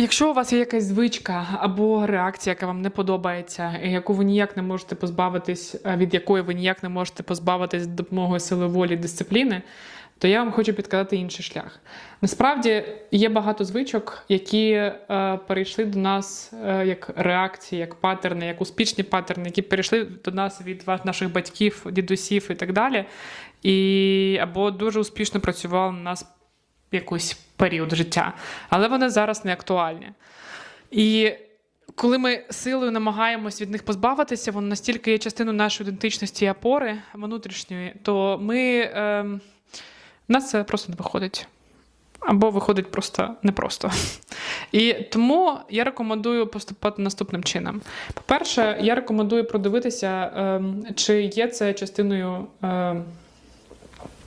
Якщо у вас є якась звичка або реакція, яка вам не подобається, яку ви ніяк не можете позбавитись, е, від якої ви ніяк не можете позбавитись допомогою сили волі дисципліни, то я вам хочу підказати інший шлях. Насправді є багато звичок, які е, перейшли до нас е, як реакції, як паттерни, як успішні паттерни, які перейшли до нас від наших батьків, дідусів і так далі. І або дуже успішно працювали на нас якийсь період життя, але вони зараз не актуальні. І коли ми силою намагаємось від них позбавитися, воно настільки є частиною нашої ідентичності і опори внутрішньої, то ми, ем, в нас це просто не виходить. Або виходить просто непросто. І тому я рекомендую поступати наступним чином. По-перше, я рекомендую продивитися, ем, чи є це частиною ем,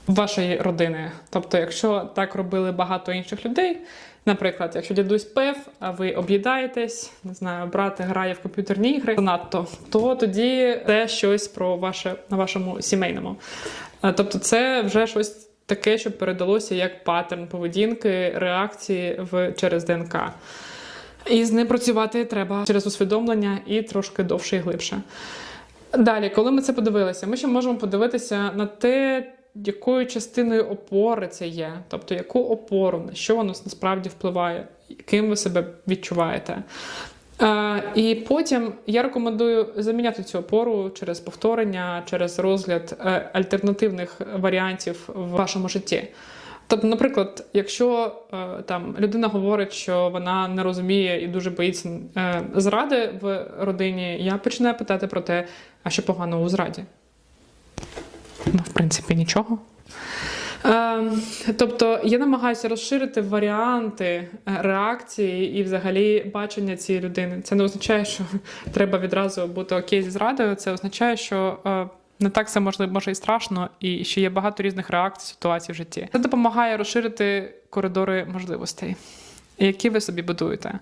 вашої родини. Тобто, якщо так робили багато інших людей, наприклад, якщо дідусь пив, а ви об'їдаєтесь, не знаю, брат грає в комп'ютерні ігри занадто, то тоді це щось про ваше на вашому сімейному. Е, Тобто, це вже щось таке, що передалося як паттерн поведінки, реакції в через ДНК. І з ним працювати треба через усвідомлення і трошки довше і глибше. Далі, коли ми це подивилися, ми ще можемо подивитися на те, якою частиною опори це є, тобто яку опору, на що воно насправді впливає, ким ви себе відчуваєте. Е, і потім я рекомендую заміняти цю опору через повторення, через розгляд е, альтернативних варіантів в вашому житті. Тобто, наприклад, якщо е, там людина говорить, що вона не розуміє і дуже боїться е, зради в родині, я починаю питати про те, а що поганого у зраді? Ну, в принципі, нічого. Е, тобто я намагаюся розширити варіанти е, реакції і взагалі бачення цієї людини. Це не означає, що треба відразу бути окей зі зрадою. Це означає, що е, не так все можливо, може і страшно, і ще є багато різних реакцій, ситуацій в житті. Це допомагає розширити коридори можливостей, які ви собі будуєте.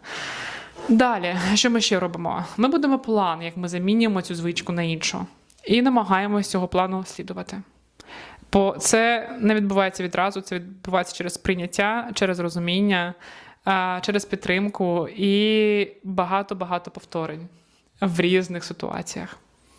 Далі, що ми ще робимо? Ми будемо план, як ми замінюємо цю звичку на іншу, і намагаємось цього плану слідувати. Бо це не відбувається відразу, це відбувається через прийняття, через розуміння, через підтримку і багато-багато повторень в різних ситуаціях.